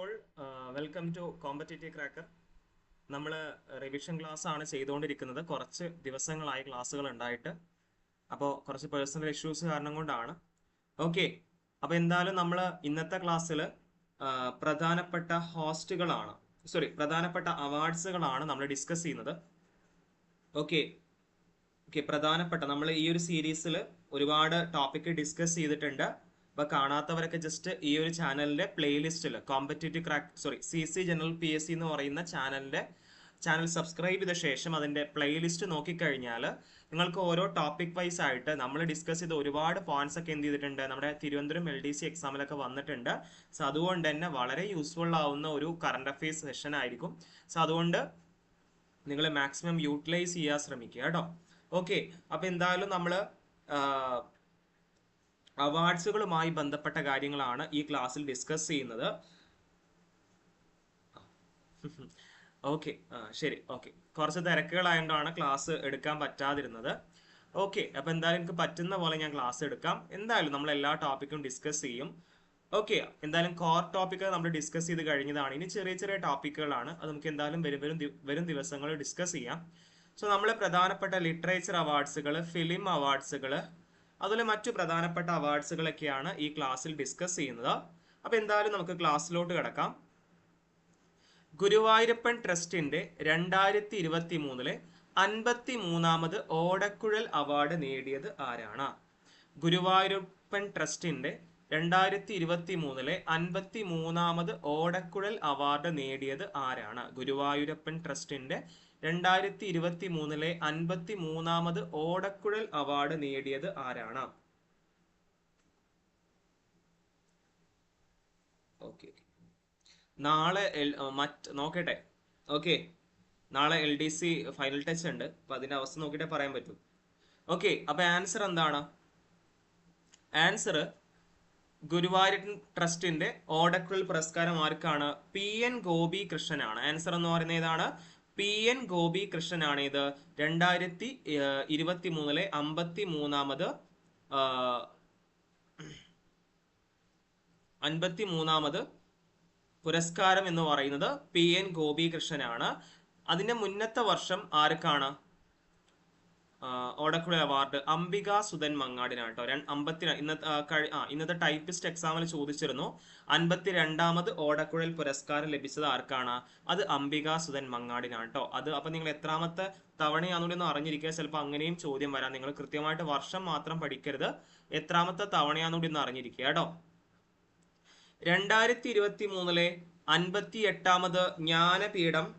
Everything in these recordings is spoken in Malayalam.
All welcome to competitive cracker നമ്മൾ റിവിഷൻ ക്ലാസ് ആണ് ചെയ്തുകൊണ്ടിരിക്കുന്നത്. കുറച്ച് ദിവസങ്ങളായി ക്ലാസ്സുകൾ ഉണ്ടായിട്ട്. അപ്പോൾ കുറച്ച് പേഴ്സണൽ ഇഷ്യൂസ് കാരണം കൊണ്ടാണ്. ഓക്കെ അപ്പോൾ എന്തായാലും നമ്മൾ ഇന്നത്തെ ക്ലാസ്സിൽ പ്രധാനപ്പെട്ട ഹോസ്റ്റുകളാണ് സോറി പ്രധാനപ്പെട്ട അവാർഡ്സുകളാണ് നമ്മൾ ഡിസ്കസ് ചെയ്യുന്നത്. ഓക്കെ ഓക്കെ പ്രധാനപ്പെട്ട നമ്മൾ ഈ ഒരു സീരീസിൽ ഒരുപാട് ടോപ്പിക് ഡിസ്കസ് ചെയ്തിട്ടുണ്ട്. അപ്പൊ കാണാത്തവരൊക്കെ ജസ്റ്റ് ഈ ഒരു ചാനലിന്റെ പ്ലേലിസ്റ്റിൽ competitive crack sorry C C general P S C എന്ന് പറയുന്ന ചാനലിന്റെ ചാനൽ സബ്സ്ക്രൈബ് ചെയ്ത ശേഷം അതിന്റെ പ്ലേലിസ്റ്റ് നോക്കിക്കഴിഞ്ഞാൽ നിങ്ങൾക്ക് ഓരോ ടോപ്പിക് വൈസ് ആയിട്ട് നമ്മൾ ഡിസ്കസ് ചെയ്ത ഒരുപാട് പോയിന്റ്സ് ഒക്കെ എന്ത് ചെയ്തിട്ടുണ്ട്. നമ്മുടെ തിരുവനന്തപുരം എൽ ഡി സി എക്സാമിലൊക്കെ വന്നിട്ടുണ്ട്. സോ അതുകൊണ്ട് തന്നെ വളരെ യൂസ്ഫുൾ ആവുന്ന ഒരു കറണ്ട് അഫയേഴ്സ് സെഷൻ ആയിരിക്കും. സോ അതുകൊണ്ട് നിങ്ങൾ മാക്സിമം യൂട്ടിലൈസ് ചെയ്യാൻ ശ്രമിക്കുക കേട്ടോ. ഓക്കെ അപ്പൊ എന്തായാലും നമ്മൾ അവാർഡ്സുകളുമായി ബന്ധപ്പെട്ട കാര്യങ്ങളാണ് ഈ ക്ലാസ്സിൽ ഡിസ്കസ് ചെയ്യുന്നത്. ഓക്കെ ശരി. ഓക്കെ കുറച്ച് തിരക്കുകളായതുകൊണ്ടാണ് ക്ലാസ് എടുക്കാൻ പറ്റാതിരുന്നത്. ഓക്കെ അപ്പൊ എന്തായാലും എനിക്ക് പറ്റുന്ന പോലെ ഞാൻ ക്ലാസ് എടുക്കാം. എന്തായാലും നമ്മൾ എല്ലാ ടോപ്പിക്കും ഡിസ്കസ് ചെയ്യും. ഓക്കെ എന്തായാലും കോർ ടോപ്പിക്കുകൾ നമ്മൾ ഡിസ്കസ് ചെയ്ത് കഴിഞ്ഞതാണ്. ഇനി ചെറിയ ചെറിയ ടോപ്പിക്കുകളാണ് അത് നമുക്ക് എന്തായാലും വരും വരും വരും ദിവസങ്ങളിൽ ഡിസ്കസ് ചെയ്യാം. സോ നമ്മൾ പ്രധാനപ്പെട്ട ലിറ്ററേച്ചർ അവാർഡ്സുകൾ ഫിലിം അവാർഡ്സുകൾ അതുപോലെ മറ്റു പ്രധാനപ്പെട്ട അവാർഡ്സുകളൊക്കെയാണ് ഈ ക്ലാസ്സിൽ ഡിസ്കസ് ചെയ്യുന്നത്. അപ്പൊ എന്തായാലും നമുക്ക് ക്ലാസ്സിലോട്ട് കിടക്കാം. ഗുരുവായൂരപ്പൻ ട്രസ്റ്റിന്റെ രണ്ടായിരത്തി ഇരുപത്തി മൂന്നിലെ അൻപത്തി മൂന്നാമത് ഓടക്കുഴൽ അവാർഡ് നേടിയത് ആരാണ്? ഗുരുവായൂരപ്പൻ ട്രസ്റ്റിന്റെ രണ്ടായിരത്തി ഇരുപത്തി മൂന്നിലെ അൻപത്തി മൂന്നാമത് ഓടക്കുഴൽ അവാർഡ് നേടിയത് ആരാണ്? ഗുരുവായൂരപ്പൻ ട്രസ്റ്റിന്റെ രണ്ടായിരത്തി ഇരുപത്തി മൂന്നിലെ അൻപത്തി മൂന്നാമത് ഓടക്കുഴൽ അവാർഡ് നേടിയത് ആരാണ്? ഓക്കെ. നാളെ മറ്റ് നോക്കട്ടെ. ഓക്കെ. നാളെ L D C final test ഉണ്ട്. അപ്പൊ അതിന്റെ അവസ്ഥ നോക്കിയിട്ടേ പറയാൻ പറ്റൂ. ഓക്കെ. അപ്പൊ ആൻസർ എന്താണ്? ആൻസർ ഗുരുവായൂരൻ ട്രസ്റ്റിന്റെ ഓടക്കുഴൽ പുരസ്കാരം ആർക്കാണ്? പി എൻ ഗോപി കൃഷ്ണനാണ് ആൻസർ എന്ന് പറയുന്നത് ഏതാണ്? പി എൻ ഗോപി കൃഷ്ണനാണ് ഇത്. രണ്ടായിരത്തി ഇരുപത്തി മൂന്നിലെ അമ്പത്തി മൂന്നാമത് അൻപത്തി മൂന്നാമത് പുരസ്കാരം എന്ന് പറയുന്നത് പി എൻ ഗോപി കൃഷ്ണനാണ് അതിന്റെ മുന്നത്തെ വർഷം ആർക്കാണ്? ആ, ഓടക്കുഴൽ അവാർഡ് അംബിക സുധൻ മങ്ങാടിനാട്ടോ. അമ്പത്തി ഇന്നത്തെ ആ, ഇന്നത്തെ ടൈപ്പിസ്റ്റ് എക്സാമിൽ ചോദിച്ചിരുന്നു. അൻപത്തി രണ്ടാമത് ഓടക്കുഴൽ പുരസ്കാരം ലഭിച്ചത് ആർക്കാണ്? അത് അംബിക സുധൻ മങ്ങാടിനാട്ടോ. അത് അപ്പൊ നിങ്ങൾ എത്രാമത്തെ തവണയാണെന്നുകൂടി ഒന്ന് അറിഞ്ഞിരിക്കുക. ചിലപ്പോൾ അങ്ങനെയും ചോദ്യം വരാം. നിങ്ങൾ കൃത്യമായിട്ട് വർഷം മാത്രം പഠിക്കരുത്. എത്രാമത്തെ തവണയാണെന്നുകൂടി ഒന്ന് അറിഞ്ഞിരിക്കുക കേട്ടോ. രണ്ടായിരത്തി ഇരുപത്തി മൂന്നിലെ അൻപത്തി എട്ടാമത് ജ്ഞാനപീഠം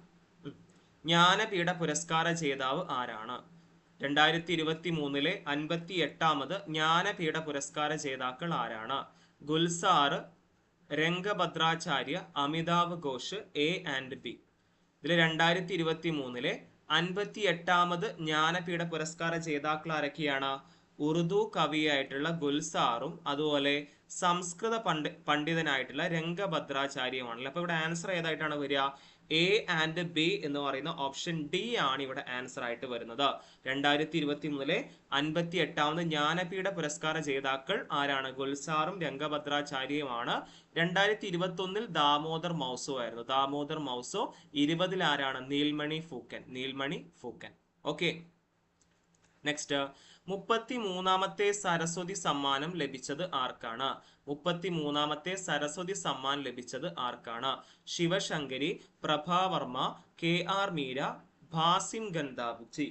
ജ്ഞാനപീഠ പുരസ്കാര ജേതാവ് ആരാണ്? രണ്ടായിരത്തി ഇരുപത്തി മൂന്നിലെ അൻപത്തി എട്ടാമത് ജ്ഞാനപീഠ പുരസ്കാര ജേതാക്കൾ ആരാണ്? Gulzar Rambhadracharya Amitav Ghosh A and B. ഇതിൽ രണ്ടായിരത്തി ഇരുപത്തി മൂന്നിലെ അൻപത്തി എട്ടാമത് ജ്ഞാനപീഠ പുരസ്കാര ജേതാക്കൾ ആരൊക്കെയാണ്? ഉറുദു കവിയായിട്ടുള്ള ഗുൽസാറും അതുപോലെ സംസ്കൃത പണ്ഡി പണ്ഡിതനായിട്ടുള്ള രംഗഭദ്രാചാര്യമാണല്ലോ അപ്പൊ ഇവിടെ ആൻസർ ഏതായിട്ടാണ് വരിക? എ ആൻഡ് ബി എന്ന് പറയുന്ന ഓപ്ഷൻ ഡി ആണ് ഇവിടെ ആൻസർ ആയിട്ട് വരുന്നത്. രണ്ടായിരത്തി ഇരുപത്തി മൂന്നിലെ അൻപത്തി എട്ടാമത് ജ്ഞാനപീഠ പുരസ്കാര ജേതാക്കൾ ആരാണ്? ഗുൽസാറും രംഗഭദ്രാചാര്യയുമാണ്. രണ്ടായിരത്തി ഇരുപത്തി ഒന്നിൽ ദാമോദർ മൗസോ ആയിരുന്നു. ദാമോദർ മൗസോ ഇരുപതിൽ ആരാണ്? നീൽമണി ഫൂക്കൻ. നീൽമണി ഫൂക്കൻ. ഓക്കെ നെക്സ്റ്റ് മുപ്പത്തി മൂന്നാമത്തെ സരസ്വതി സമ്മാനം ലഭിച്ചത് ആർക്കാണ്? മുപ്പത്തി മൂന്നാമത്തെ സരസ്വതി സമ്മാൻ ലഭിച്ചത് ആർക്കാണ്? ശിവശങ്കരി പ്രഭാവർമ്മ കെ ആർ മീര ഭാസിം ഗന്ധാബുജി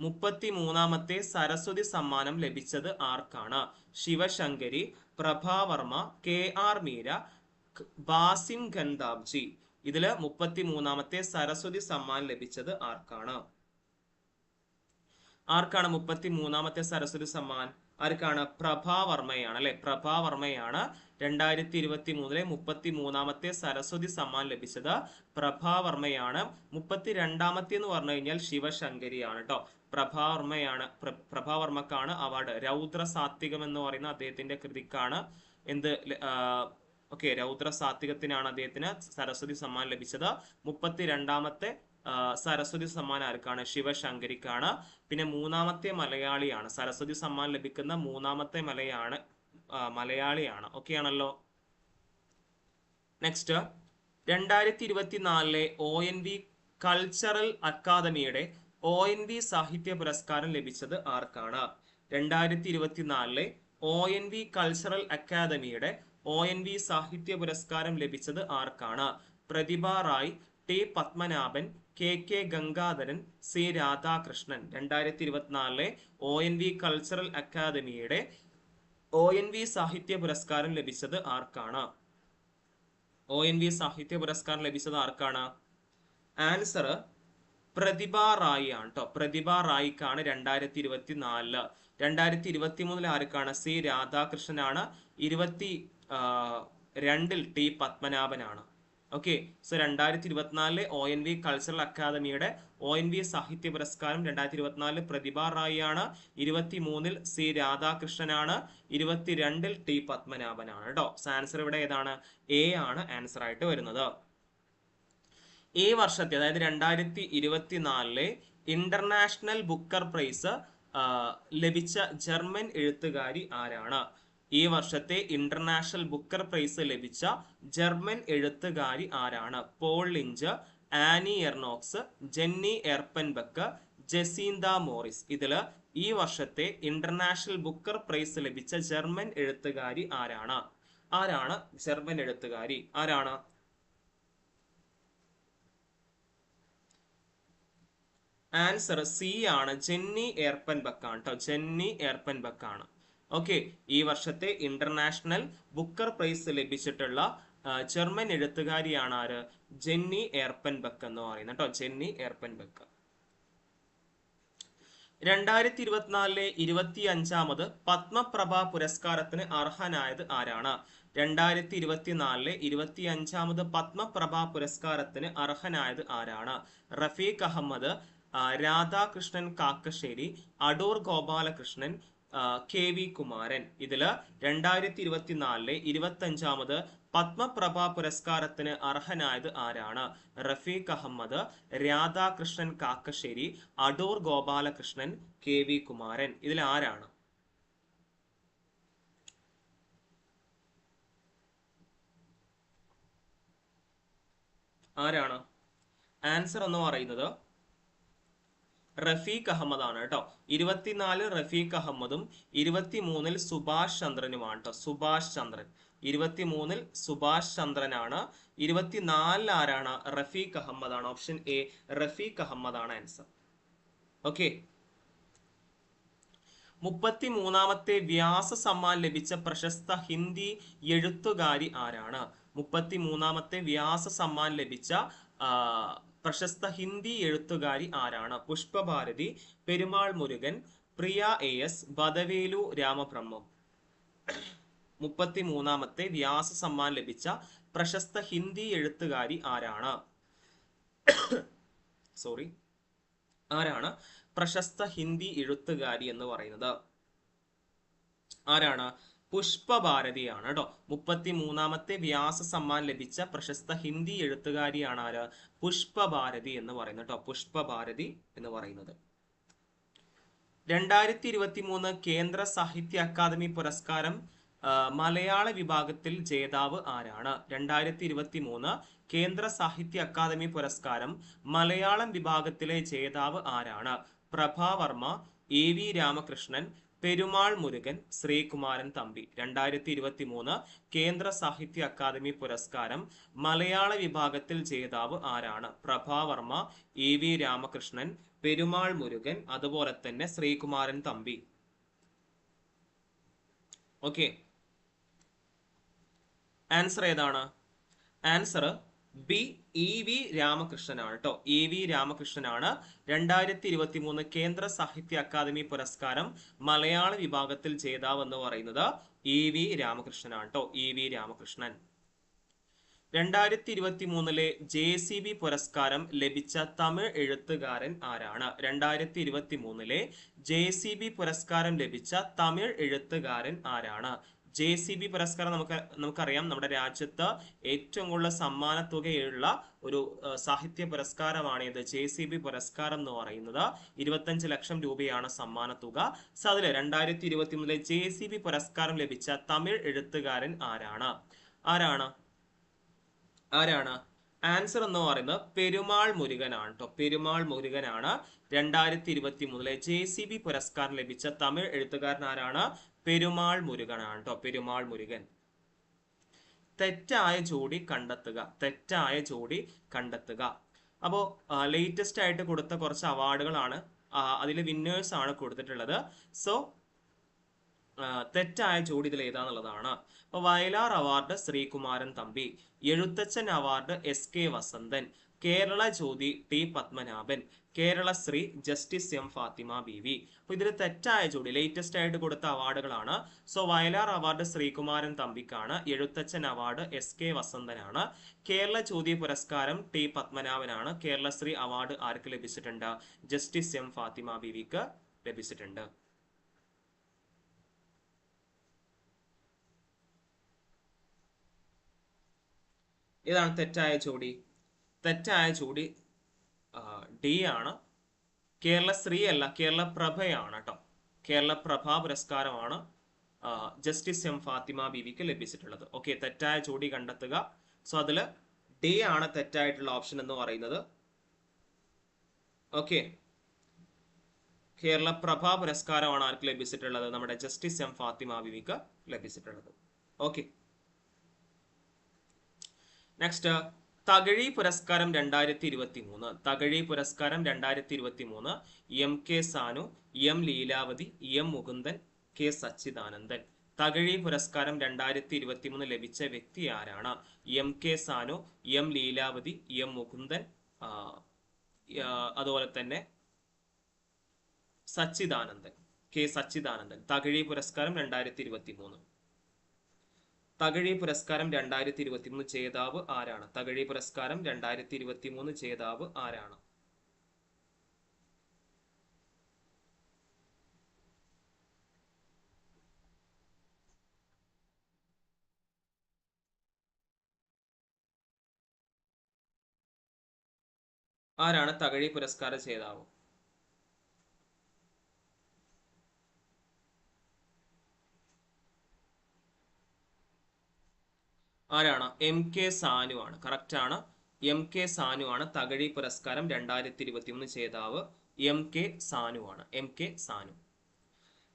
മുപ്പത്തി മൂന്നാമത്തെ സരസ്വതി സമ്മാനം ലഭിച്ചത് ആർക്കാണ്? Sivasankari Prabha Varma K R Meera Basim ഗന്ധാബ്ജി ഇതിൽ മുപ്പത്തി മൂന്നാമത്തെ സരസ്വതി സമ്മാൻ ലഭിച്ചത് ആർക്കാണ്? ആർക്കാണ് മുപ്പത്തി മൂന്നാമത്തെ സരസ്വതി സമ്മാൻ? ആർക്കാണ് പ്രഭാവർമ്മയാണ് അല്ലെ? പ്രഭാവർമ്മയാണ് രണ്ടായിരത്തി ഇരുപത്തി മൂന്നിലെ മുപ്പത്തി മൂന്നാമത്തെ സരസ്വതി സമ്മാൻ ലഭിച്ചത്. പ്രഭാവർമ്മയാണ് മുപ്പത്തി രണ്ടാമത്തെ എന്ന് പറഞ്ഞു കഴിഞ്ഞാൽ ശിവശങ്കരിയാണ് കേട്ടോ പ്രഭാവർമ്മയാണ് പ്ര- പ്രഭാവർമ്മക്കാണ് അവാർഡ്. രൗദ്ര സാത്വികം എന്ന് പറയുന്ന അദ്ദേഹത്തിന്റെ കൃതിക്കാണ്. എന്ത് ഓക്കെ രൗദ്ര സാത്വികത്തിനാണ് അദ്ദേഹത്തിന് സരസ്വതി സമ്മാൻ ലഭിച്ചത്. മുപ്പത്തി രണ്ടാമത്തെ സരസ്വതി സമ്മാൻ ആർക്കാണ്? ശിവശങ്കരിക്കാണ്. പിന്നെ മൂന്നാമത്തെ മലയാളിയാണ്. സരസ്വതി സമ്മാൻ ലഭിക്കുന്ന മൂന്നാമത്തെ മലയാണ് മലയാളിയാണ്. ഓക്കെ ആണല്ലോ? നെക്സ്റ്റ് രണ്ടായിരത്തി ഇരുപത്തിനാലിലെ ഒ എൻ വി കൾച്ചറൽ അക്കാദമിയുടെ ഒ എൻ വി സാഹിത്യ പുരസ്കാരം ലഭിച്ചത് ആർക്കാണ്? രണ്ടായിരത്തി ഇരുപത്തിനാലിലെ ഒ എൻ വി കൾച്ചറൽ അക്കാദമിയുടെ ഒ എൻ വി സാഹിത്യ പുരസ്കാരം ലഭിച്ചത് ആർക്കാണ്? Prathibha Ray T Padmanabhan K K Gangadharan C Radhakrishnan രണ്ടായിരത്തി ഇരുപത്തിനാലിലെ ഒ എൻ വി കൾച്ചറൽ അക്കാദമിയുടെ ഒ എൻ വി സാഹിത്യ പുരസ്കാരം ലഭിച്ചത് ആർക്കാണ്? ഒ എൻ വി സാഹിത്യ പുരസ്കാരം ലഭിച്ചത് ആർക്കാണ്? ആൻസർ പ്രതിഭ റായി ആണ് കേട്ടോ പ്രതിഭ റായിക്കാണ് രണ്ടായിരത്തി ഇരുപത്തി നാലിൽ രണ്ടായിരത്തി ഇരുപത്തി മൂന്നിൽ ആർക്കാണ്? സി രാധാകൃഷ്ണനാണ്. ഇരുപത്തി രണ്ടിൽ ടി പത്മനാഭനാണ്. ഓക്കെ സോ രണ്ടായിരത്തി ഇരുപത്തിനാലിലെ ഒ എൻ വി കൾച്ചറൽ അക്കാദമിയുടെ ഒ എൻ വി സാഹിത്യ പുരസ്കാരം രണ്ടായിരത്തി ഇരുപത്തിനാലിൽ പ്രതിഭ റായി ആണ് ഇരുപത്തി മൂന്നിൽ സി രാധാകൃഷ്ണനാണ്. ഇരുപത്തിരണ്ടിൽ ടി പത്മനാഭനാണ് കേട്ടോ സോ ആൻസർ ഇവിടെ ഏതാണ്? എ ആണ് ആൻസർ ആയിട്ട് വരുന്നത്. ഈ വർഷത്തെ അതായത് രണ്ടായിരത്തി ഇരുപത്തിനാലിലെ ഇന്റർനാഷണൽ ബുക്കർ പ്രൈസ് ലഭിച്ച ജർമ്മൻ എഴുത്തുകാരി ആരാണ്? ഈ വർഷത്തെ ഇന്റർനാഷണൽ ബുക്കർ പ്രൈസ് ലഭിച്ച ജർമ്മൻ എഴുത്തുകാരി ആരാണ്? Paul Lynch Annie Ernaux Jenny Erpenbeck Jacinta Morris. ഇതിൽ ഈ വർഷത്തെ ഇന്റർനാഷണൽ ബുക്കർ പ്രൈസ് ലഭിച്ച ജർമ്മൻ എഴുത്തുകാരി ആരാണ്? ആരാണ് ജർമ്മൻ എഴുത്തുകാരി? ആരാണ്? ആൻസർ സി ആണ്. ജെന്നി എർപ്പൻ ബക്കാണ് കേട്ടോ ജെന്നി എർപ്പൻ ബക്കാണ് ഓക്കെ ഈ വർഷത്തെ ഇന്റർനാഷണൽ ബുക്കർ പ്രൈസ് ലഭിച്ചിട്ടുള്ള ജർമ്മൻ എഴുത്തുകാരിയാണ് ആര്? ജെന്നി ഏർപ്പൻ ബക്ക് എന്ന് പറയുന്നത് കേട്ടോ ജെന്നി ഏർപ്പൻ ബക്ക് രണ്ടായിരത്തി ഇരുപത്തിനാലിലെ ഇരുപത്തി അഞ്ചാമത് പത്മപ്രഭ പുരസ്കാരത്തിന് അർഹനായത് ആരാണ്? രണ്ടായിരത്തി ഇരുപത്തിനാലിലെ ഇരുപത്തി അഞ്ചാമത് പത്മപ്രഭ പുരസ്കാരത്തിന് അർഹനായത് ആരാണ്? Rafeeq Ahamed Radhakrishnan Kakkassery Adoor Gopalakrishnan K V Kumaran. ഇതിൽ രണ്ടായിരത്തി ഇരുപത്തിനാലിലെ ഇരുപത്തി അഞ്ചാമത് പത്മപ്രഭ പുരസ്കാരത്തിന് അർഹനായത് ആരാണ്? Rafeeq Ahamed Radhakrishnan Kakkassery Adoor Gopalakrishnan K V Kumaran. ഇതിൽ ആരാണ്? ആരാണ്? ആൻസർ എന്ന് പറയുന്നത് റഫീഖ് അഹമ്മദാണ് കേട്ടോ. ഇരുപത്തിനാല് റഫീഖ് അഹമ്മദും ഇരുപത്തിമൂന്നിൽ സുഭാഷ് ചന്ദ്രനുമാണ് കേട്ടോ. സുഭാഷ് ചന്ദ്രൻ. ഇരുപത്തിമൂന്നിൽ സുഭാഷ് ചന്ദ്രനാണ്. ഇരുപത്തിനാലിൽ ആരാണ്? റഫീഖ് അഹമ്മദാണ്. ഓപ്ഷൻ എ റഫീഖ് അഹമ്മദാണ് ആൻസർ ഓക്കെ മുപ്പത്തി മൂന്നാമത്തെ വ്യാസ സമ്മാൻ ലഭിച്ച പ്രശസ്ത ഹിന്ദി എഴുത്തുകാരി ആരാണ്? മുപ്പത്തി മൂന്നാമത്തെ വ്യാസ സമ്മാൻ ലഭിച്ച പ്രശസ്ത ഹിന്ദി എഴുത്തുകാരി ആരാണ്? Pushpabharati Perumal Murugan Priya A S Badvelu Ramabrahmam. മുപ്പത്തി മൂന്നാമത്തെ വ്യാസ സമ്മാൻ ലഭിച്ച പ്രശസ്ത ഹിന്ദി എഴുത്തുകാരി ആരാണ്? സോറി ആരാണ് പ്രശസ്ത ഹിന്ദി എഴുത്തുകാരി എന്ന് പറയുന്നത്? ആരാണ്? പുഷ്പഭാരതിയാണ് കേട്ടോ. മുപ്പത്തി മൂന്നാമത്തെ വ്യാസ സമ്മാൻ ലഭിച്ച പ്രശസ്ത ഹിന്ദി എഴുത്തുകാരിയാണ് ആര്? പുഷ്പഭാരതി എന്ന് പറയുന്നത് കേട്ടോ. പുഷ്പഭാരതി എന്ന് പറയുന്നത്. രണ്ടായിരത്തി ഇരുപത്തി മൂന്ന് കേന്ദ്ര സാഹിത്യ അക്കാദമി പുരസ്കാരം മലയാള വിഭാഗത്തിൽ ജേതാവ് ആരാണ്? രണ്ടായിരത്തി ഇരുപത്തി മൂന്ന് കേന്ദ്ര സാഹിത്യ അക്കാദമി പുരസ്കാരം മലയാളം വിഭാഗത്തിലെ ജേതാവ് ആരാണ്? Prabhavarma A V Ramakrishnan Perumal Murugan Sreekumaran Thampi. രണ്ടായിരത്തി ഇരുപത്തി മൂന്ന് കേന്ദ്ര സാഹിത്യ അക്കാദമി പുരസ്കാരം മലയാള വിഭാഗത്തിൽ ജേതാവ് ആരാണ്? പ്രഭാവർമ്മ ഇ വി രാമകൃഷ്ണൻ പെരുമാൾ മുരുകൻ അതുപോലെ തന്നെ ശ്രീകുമാരൻ തമ്പി. ഓക്കെ ആൻസർ ഏതാണ്? ആൻസർ ബി ഇ വി രാമകൃഷ്ണനാണ് കേട്ടോ ഇ വി രാമകൃഷ്ണനാണ്. രണ്ടായിരത്തി ഇരുപത്തി മൂന്ന് കേന്ദ്ര സാഹിത്യ അക്കാദമി പുരസ്കാരം മലയാള വിഭാഗത്തിൽ ജേതാവ് എന്ന് പറയുന്നത് ഇ വി രാമകൃഷ്ണനാണ് കേട്ടോ ഇ വി രാമകൃഷ്ണൻ. രണ്ടായിരത്തി ഇരുപത്തി മൂന്നിലെ ജെ സി ബി പുരസ്കാരം ലഭിച്ച തമിഴ് എഴുത്തുകാരൻ ആരാണ്? രണ്ടായിരത്തി ഇരുപത്തി മൂന്നിലെ ജെ സി ബി പുരസ്കാരം ലഭിച്ച തമിഴ് എഴുത്തുകാരൻ ആരാണ്? ജെ സി ബി പുരസ്കാരം നമുക്ക് നമുക്കറിയാം. നമ്മുടെ രാജ്യത്ത് ഏറ്റവും കൂടുതൽ സമ്മാന തുകയുള്ള ഒരു സാഹിത്യ പുരസ്കാരമാണ് ഇത്. ജെ സി ബി പുരസ്കാരം എന്ന് പറയുന്നത് ഇരുപത്തഞ്ച് ലക്ഷം രൂപയാണ് സമ്മാന തുക സോ അതിൽ രണ്ടായിരത്തി ഇരുപത്തി മൂന്നിലെ ജെ സി ബി പുരസ്കാരം ലഭിച്ച തമിഴ് എഴുത്തുകാരൻ ആരാണ്? ആരാണ്? ആരാണ്? ആൻസർ എന്ന് പറയുന്നത് പെരുമാൾ മുരുകനാണ് കേട്ടോ പെരുമാൾ മുരുകനാണ്. രണ്ടായിരത്തി ഇരുപത്തി മൂന്നിലെ ജെ സി ബി പുരസ്കാരം ലഭിച്ച തമിഴ് എഴുത്തുകാരൻ ആരാണ് പെരുമാൾ മുരുകനാണ് കേട്ടോ പെരുമാൾ മുരുകൻ. തെറ്റായ ജോഡി കണ്ടെത്തുക. തെറ്റായ ജോഡി കണ്ടെത്തുക. അപ്പോൾ ലേറ്റസ്റ്റ് ആയിട്ട് കൊടുത്ത കുറച്ച് അവാർഡുകളാണ് അതിലെ വിന്നേഴ്സ് ആണ് കൊടുത്തിട്ടുള്ളത്. സോ തെറ്റായ ചോദ്യത്തിൽ ഏതാന്നുള്ളതാണ്. അപ്പൊ Vayalar award Sreekumaran Thampi Ezhuthachan award S K Vasanthan Kerala Jyothi T Padmanabhan Kerala Sree Justice M Fathima B V അപ്പൊ ഇതിൽ തെറ്റായ ജോഡി ലേറ്റസ്റ്റ് ആയിട്ട് കൊടുത്ത അവാർഡുകളാണ്. സോ വയലാർ അവാർഡ് ശ്രീകുമാരൻ തമ്പിക്കാണ് എഴുത്തച്ഛൻ അവാർഡ് എസ് കെ വസന്തനാണ്. കേരള ജ്യോതി പുരസ്കാരം ടി പത്മനാഭനാണ്. കേരളശ്രീ അവാർഡ് ആർക്ക് ലഭിച്ചിട്ടുണ്ട്? ജസ്റ്റിസ് എം ഫാത്തിമ ബി വിക്ക് ലഭിച്ചിട്ടുണ്ട്. ഇതാണ് തെറ്റായ ജോഡി തെറ്റായ ജോഡി ഡി ആണ്. കേരള സ്ത്രീ അല്ല കേരള പ്രഭയാണ് കേട്ടോ കേരള പ്രഭാ പുരസ്കാരമാണ് ജസ്റ്റിസ് എം ഫാത്തിമ ബിവിക്ക് ലഭിച്ചിട്ടുള്ളത്. ഓക്കെ തെറ്റായ ജോഡി കണ്ടെത്തുക. സോ അതിൽ ഡി ആണ് തെറ്റായിട്ടുള്ള ഓപ്ഷൻ എന്ന് പറയുന്നത്. ഓക്കെ. കേരള പ്രഭാ പുരസ്കാരമാണ് ആർക്ക് ലഭിച്ചിട്ടുള്ളത്? നമ്മുടെ ജസ്റ്റിസ് എം ഫാത്തിമ ബിവിക്ക് ലഭിച്ചിട്ടുള്ളത്. ഓക്കെ. നെക്സ്റ്റ് തകഴി പുരസ്കാരം രണ്ടായിരത്തി ഇരുപത്തി മൂന്ന് തകഴി പുരസ്കാരം രണ്ടായിരത്തി ഇരുപത്തി മൂന്ന് M K Sanu M Leelavathi M Mukundan K Sachidanandan. Thakazhi പുരസ്കാരം രണ്ടായിരത്തി ഇരുപത്തി മൂന്ന് ലഭിച്ച വ്യക്തി ആരാണ്? M K Sanu M Leelavathi M Mukundan അതുപോലെ തന്നെ സച്ചിദാനന്ദൻ കെ സച്ചിദാനന്ദൻ. തകഴി പുരസ്കാരം രണ്ടായിരത്തി ഇരുപത്തി മൂന്ന് തകഴി പുരസ്കാരം രണ്ടായിരത്തി ഇരുപത്തി മൂന്ന് ജേതാവ് ആരാണ്? തകഴി പുരസ്കാരം രണ്ടായിരത്തി ഇരുപത്തി മൂന്ന് ജേതാവ് ആരാണ്? ആരാണ് തകഴി പുരസ്കാര ജേതാവ്? ആരാണ്? എം കെ സാനു ആണ്. കറക്റ്റ് ആണ്. എം കെ സാനു ആണ് തകഴി പുരസ്കാരം രണ്ടായിരത്തി ഇരുപത്തി മൂന്ന് ജേതാവ് എം കെ സാനു ആണ്. M K Sanu.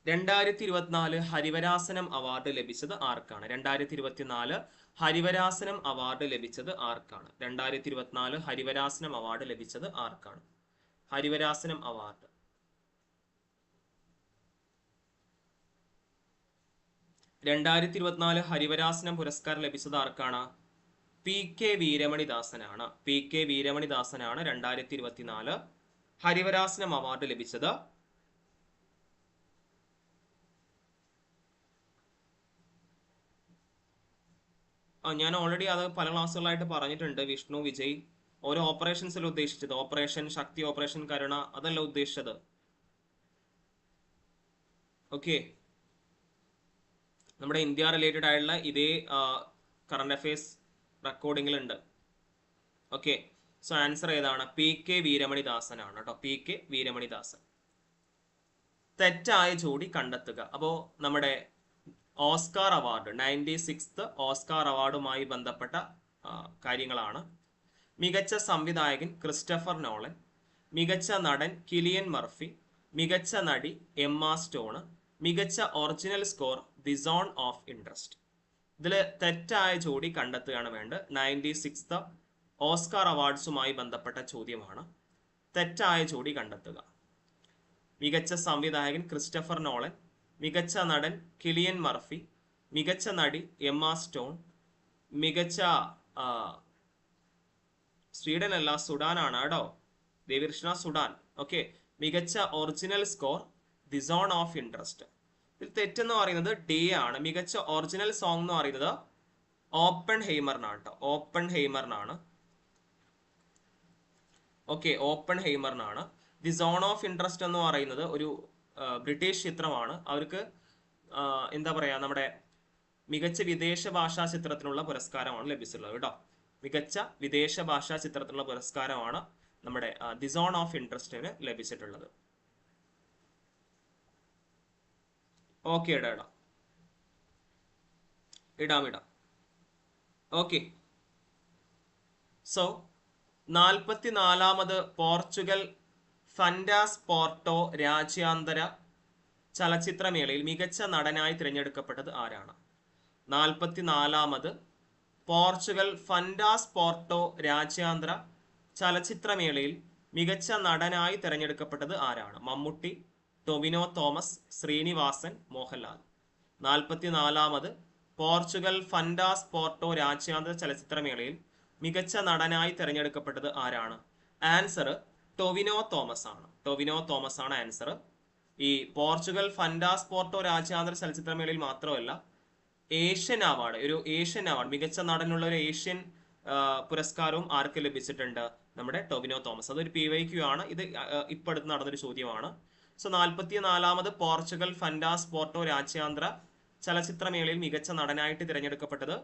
രണ്ടായിരത്തി ഇരുപത്തിനാല് ഹരിവരാസനം അവാർഡ് ലഭിച്ചത് ആർക്കാണ്? രണ്ടായിരത്തി ഇരുപത്തിനാല് ഹരിവരാസനം അവാർഡ് ലഭിച്ചത് ആർക്കാണ്? രണ്ടായിരത്തി ഇരുപത്തിനാല് ഹരിവരാസനം അവാർഡ് ലഭിച്ചത് ആർക്കാണ്? ഹരിവരാസനം അവാർഡ്. രണ്ടായിരത്തി ഇരുപത്തിനാല് ഹരിവരാസനം പുരസ്കാരം ലഭിച്ചത് ആർക്കാണ്? പി കെ വീരമണിദാസനാണ്. പി കെ വീരമണിദാസനാണ് രണ്ടായിരത്തി ഇരുപത്തിനാല് ഹരിവരാസനം അവാർഡ് ലഭിച്ചത്. ഞാൻ ഓൾറെഡി അത് പല ക്ലാസ്സുകളായിട്ട് പറഞ്ഞിട്ടുണ്ട്. വിഷ്ണു വിജയ് ഓരോ ഓപ്പറേഷൻസിൽ ഉദ്ദേശിച്ചത്? ഓപ്പറേഷൻ ശക്തി ഓപ്പറേഷൻ കരുണ അതല്ല ഉദ്ദേശിച്ചത്? ഓക്കെ നമ്മുടെ ഇന്ത്യ റിലേറ്റഡ് ആയിട്ടുള്ള ഇതേ കറണ്ട് അഫയേഴ്സ് റെക്കോർഡിങ്ങിലുണ്ട് ഓക്കെ സോ ആൻസർ ഏതാണ്? പി കെ വീരമണിദാസനാണ് കേട്ടോ പി കെ വീരമണിദാസൻ. തെറ്റായ ജോഡി കണ്ടെത്തുക. അപ്പോൾ നമ്മുടെ Oscar award ninety sixth Oscar അവാർഡുമായി ബന്ധപ്പെട്ട കാര്യങ്ങളാണ്. മികച്ച സംവിധായകൻ ക്രിസ്റ്റഫർ നോളൻ മികച്ച നടൻ കിലിയൻ മർഫി മികച്ച നടി എം എമ്മ സ്റ്റോണ് മികച്ച original score the zone of interest ഇതിൽ തെറ്റായ ജോഡി കണ്ടെത്തുകയാണ് വേണ്ടത്. നയന്റി സിക്സ്ത് ഓസ്കാർ അവാർഡ്സുമായി ബന്ധപ്പെട്ട ചോദ്യമാണ്. തെറ്റായ ജോഡി കണ്ടെത്തുക. മികച്ച സംവിധായകൻ ക്രിസ്റ്റഫർ നോളൻ മികച്ച നടൻ കിലിയൻ മർഫി മികച്ച നടി എമ്മ സ്റ്റോൺ മികച്ച സ്വീഡൻ അല്ല സുഡാൻ ആണ് കേട്ടോ. ദേവികൃഷ്ണ സുഡാൻ. ഓക്കെ മികച്ച original score the zone of interest ഇതിൽ തെറ്റെന്ന് പറയുന്നത് ഡേ ആണ്. മികച്ച ഒറിജിനൽ സോങ് എന്ന് പറയുന്നത് ഓപ്പൺ ഹെയ്മറിനാണ് കേട്ടോ ഓപ്പൺ ഹെയ്മറിനാണ് ഓക്കെ ഓപ്പൺ ഹെയ്മറിനാണ് ദി സോൺ ഓഫ് ഇൻട്രസ്റ്റ് എന്ന് പറയുന്നത് ഒരു ബ്രിട്ടീഷ് ചിത്രമാണ്. അവർക്ക് എന്താ പറയുക നമ്മുടെ മികച്ച വിദേശ ഭാഷാ ചിത്രത്തിനുള്ള പുരസ്കാരമാണ് ലഭിച്ചിട്ടുള്ളത് കേട്ടോ. മികച്ച വിദേശ ഭാഷാ ചിത്രത്തിനുള്ള പുരസ്കാരമാണ് നമ്മുടെ ദി സോൺ ഓഫ് ഇൻട്രസ്റ്റിന് ലഭിച്ചിട്ടുള്ളത്. ഓക്കെ ഇടാം ഇടാം. ഇടാം ഇടാം. ഓക്കെ സോ നാൽപ്പത്തി നാലാമത് പോർച്ചുഗൽ ഫൻഡാസ് പോർട്ടോ രാജ്യാന്തര ചലച്ചിത്രമേളയിൽ മികച്ച നടനായി തിരഞ്ഞെടുക്കപ്പെട്ടത് ആരാണ്? നാൽപ്പത്തി നാലാമത് പോർച്ചുഗൽ ഫൻഡാസ് പോർട്ടോ രാജ്യാന്തര ചലച്ചിത്രമേളയിൽ മികച്ച നടനായി തിരഞ്ഞെടുക്കപ്പെട്ടത് ആരാണ്? മമ്മൂട്ടി ടൊവിനോ തോമസ് ശ്രീനിവാസൻ മോഹൻലാൽ. നാൽപ്പത്തിനാലാമത് പോർച്ചുഗൽ ഫൻഡാസ് പോർട്ടോ രാജ്യാന്തര ചലച്ചിത്രമേളയിൽ മികച്ച നടനായി തിരഞ്ഞെടുക്കപ്പെട്ടത് ആരാണ്? ആൻസർ ടൊവിനോ തോമസ് ആണ് ടൊവിനോ തോമസ് ആണ് ആൻസർ ഈ പോർച്ചുഗൽ ഫൻഡാസ് പോർട്ടോ രാജ്യാന്തര ചലച്ചിത്രമേളയിൽ മാത്രമല്ല ഏഷ്യൻ അവാർഡ് ഒരു ഏഷ്യൻ അവാർഡ് മികച്ച നടനുള്ള ഒരു ഏഷ്യൻ പുരസ്കാരവും ആർക്ക് ലഭിച്ചിട്ടുണ്ട്? നമ്മുടെ ടൊവിനോ തോമസ്. അതൊരു പി വൈ ക്യു ആണ്. ഇത് ഇപ്പോഴത്തെ നടന്നൊരു ചോദ്യമാണ്. സോ നാൽപ്പത്തി നാലാമത് പോർച്ചുഗൽ ഫൻഡാസ് പോർട്ടോ രാജ്യാന്തര ചലച്ചിത്രമേളയിൽ മികച്ച നടനായിട്ട് തിരഞ്ഞെടുക്കപ്പെട്ടത്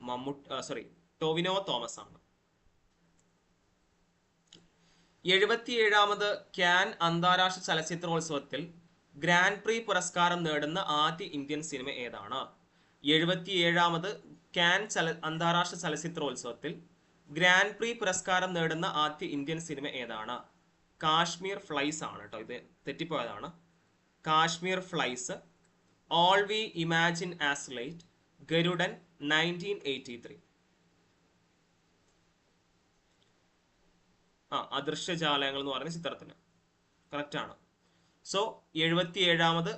മമ്മൂട്ട് സോറി ടോവിനോ തോമസ് ആണ് എഴുപത്തിയേഴാമത് ക്യാൻ അന്താരാഷ്ട്ര ചലച്ചിത്രോത്സവത്തിൽ ഗ്രാൻഡ് പ്രീ പുരസ്കാരം നേടുന്ന ആദ്യ ഇന്ത്യൻ സിനിമ ഏതാണ്? എഴുപത്തിയേഴാമത് ക്യാൻ ചല അന്താരാഷ്ട്ര ചലച്ചിത്രോത്സവത്തിൽ ഗ്രാൻഡ് പ്രീ പുരസ്കാരം നേടുന്ന ആദ്യ ഇന്ത്യൻ സിനിമ ഏതാണ്? കാശ്മീർ ഫ്ലൈസ് ആണ് കേട്ടോ ഇത് തെറ്റിപ്പോയതാണ്. Kashmir flies all we imagine as light Garudan nineteen eighty three ആ അദൃശ്യജാലങ്ങൾ എന്ന് പറയുന്ന ചിത്രത്തിന്. കറക്റ്റാണ് സോ എഴുപത്തി ഏഴാമത്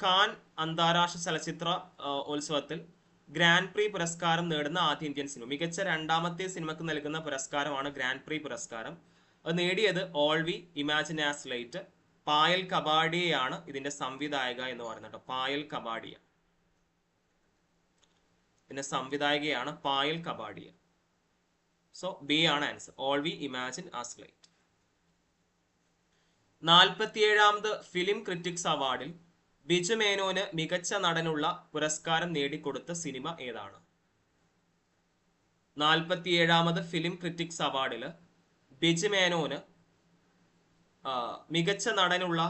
കാൻ അന്താരാഷ്ട്ര ചലച്ചിത്ര ഉത്സവത്തിൽ ഗ്രാൻഡ് പ്രീ പുരസ്കാരം നേടുന്ന ആദ്യ ഇന്ത്യൻ സിനിമ. മികച്ച രണ്ടാമത്തെ സിനിമക്ക് നൽകുന്ന പുരസ്കാരമാണ് ഗ്രാൻഡ് പ്രീ പുരസ്കാരം. അത് നേടിയത് all we imagine light Payal കബാഡിയാണ് ഇതിന്റെ സംവിധായക എന്ന് പറയുന്നത് പായൽ കബാഡിയ. ഇതിന്റെ സംവിധായകയാണ് പായൽ കബാഡിയ. സോ ബി ആണ് answer all we imagine as light നാൽപ്പത്തിയേഴാമത് film critics അവാർഡിൽ ബിജു മേനോന് മികച്ച നടനുള്ള പുരസ്കാരം നേടിക്കൊടുത്ത സിനിമ ഏതാണ്? നാൽപ്പത്തിയേഴാമത് ഫിലിം ക്രിറ്റിക്സ് അവാർഡിൽ ബിജു മേനോന് മികച്ച നടനുള്ള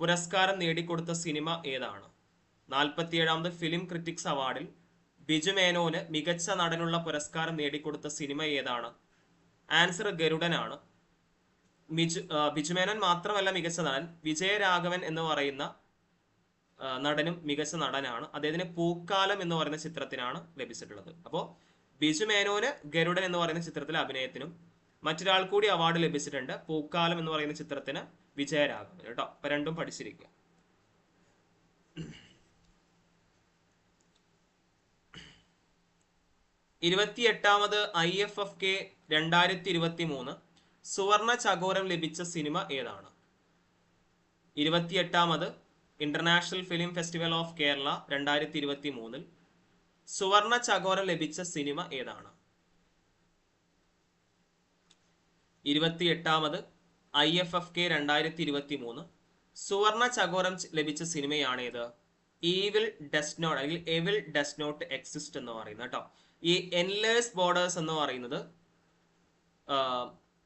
പുരസ്കാരം നേടിക്കൊടുത്ത സിനിമ ഏതാണ്? നാൽപ്പത്തിയേഴാമത് ഫിലിം ക്രിറ്റിക്സ് അവാർഡിൽ ബിജു മേനോന് മികച്ച നടനുള്ള പുരസ്കാരം നേടിക്കൊടുത്ത സിനിമ ഏതാണ്? ആൻസർ ഗരുഡനാണ്. മിജു ബിജു മേനോൻ മാത്രമല്ല മികച്ച നടൻ. വിജയരാഘവൻ എന്ന് പറയുന്ന നടനും മികച്ച നടനാണ്. അദ്ദേഹത്തിന് പൂക്കാലം എന്ന് പറയുന്ന ചിത്രത്തിനാണ് ലഭിച്ചിട്ടുള്ളത്. അപ്പോൾ ബിജു മേനോന് ഗരുഡൻ എന്ന് പറയുന്ന ചിത്രത്തിലെ അഭിനയത്തിനും മറ്റൊരാൾ കൂടി അവാർഡ് ലഭിച്ചിട്ടുണ്ട്. പൂക്കാലം എന്ന് പറയുന്ന ചിത്രത്തിന് വിജയരാഘവൻ കേട്ടോ. അപ്പൊ രണ്ടും പഠിച്ചിരിക്കുക. ഇരുപത്തിയെട്ടാമത് ഐ എഫ് എഫ് കെ രണ്ടായിരത്തി ഇരുപത്തി മൂന്ന് സുവർണ ചകോരം ലഭിച്ച സിനിമ ഏതാണ്? ഇരുപത്തിയെട്ടാമത് international film festival of Kerala രണ്ടായിരത്തി ഇരുപത്തി മൂന്നിൽ സുവർണ ചകോരം ലഭിച്ച സിനിമ ഏതാണ്? ഇരുപത്തിയെട്ടാമത് ഐ എഫ് എഫ് കെ രണ്ടായിരത്തി ഇരുപത്തി മൂന്ന് സുവർണ ചകോരം ലഭിച്ച സിനിമയാണ് ഈവിൽ ഡസ് നോട്ട് അല്ലെങ്കിൽ എവിൽ ഡസ് നോട്ട് എക്സിസ്റ്റ് എന്ന് പറയുന്നത് കേട്ടോ ഈ എൻലേഴ്സ് ബോർഡേഴ്സ് എന്ന് പറയുന്നത്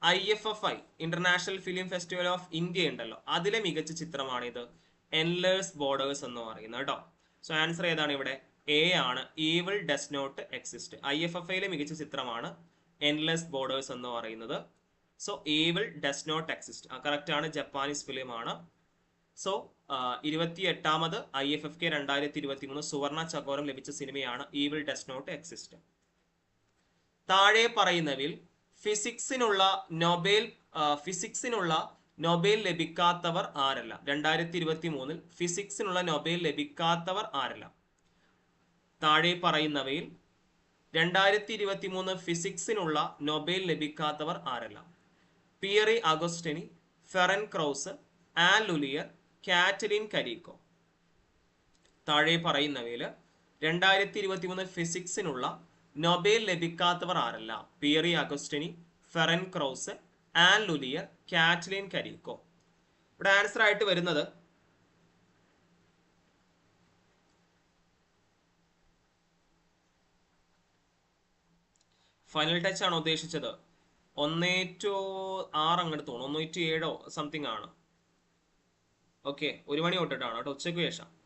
I F F I international film festival of India ഉണ്ടല്ലോ. അതിലെ മികച്ച ചിത്രമാണിത്. എൻലേഴ്സ് ബോർഡേഴ്സ് എന്ന് പറയുന്നത് കേട്ടോ സോ ആൻസർ ഏതാണ് ഇവിടെ? എ ആണ്. Evil does not exist I F F ഐയിലെ മികച്ച ചിത്രമാണ് എൻലെസ് ബോർഡേഴ്സ് എന്ന് പറയുന്നത്. So evil does not exist correct ആണ്. ജപ്പാനീസ് ഫിലിം ആണ്. സോ ഇരുപത്തി എട്ടാമത് ഐ എഫ് എഫ് കെ രണ്ടായിരത്തി ഇരുപത്തി മൂന്ന് സുവർണ ചകോരം ലഭിച്ച സിനിമയാണ് ഈവിൾ ഡസ് നോട്ട് എക്സിസ്റ്റ് താഴെ പറയുന്നവിൽ ഫിസിക്സിനുള്ള നൊബേൽ ഫിസിക്സിനുള്ള നൊബേൽ ലഭിക്കാത്തവർ ആരല്ല? രണ്ടായിരത്തി ഇരുപത്തി മൂന്നിൽ ഫിസിക്സിനുള്ള നൊബേൽ ലഭിക്കാത്തവർ ആരല്ല? താഴെ പറയുന്നവയിൽ രണ്ടായിരത്തി ഇരുപത്തി മൂന്ന് ഫിസിക്സിനുള്ള നൊബേൽ ലഭിക്കാത്തവർ ആരല്ല? Pierre Agostini Ferenc Krausz Anne L'Huillier Katalin Kariko. താഴെ പറയുന്നവയിൽ രണ്ടായിരത്തി ഇരുപത്തി മൂന്ന് ഫിസിക്സിനുള്ള നൊബേൽ ലഭിക്കാത്തവർ ആരല്ല? Pierre Agostini Ferenc Krausz Anne L'Huillier Katalin Kariko. ഇവിടെ ആൻസർ ആയിട്ട് വരുന്നത് ഫൈനൽ ടച്ച് ആണ് ഉദ്ദേശിച്ചത്? ഒന്നേ ടു ആറ് അങ്ങോട്ട് തോന്നുന്നു. ഒന്നേ ടു ഏഴോ സംതിങ് ആണ്. ഓക്കെ ഒരു മണി തൊട്ടിട്ടാണ് കേട്ടോ ഉച്ചയ്ക്ക് ശേഷം.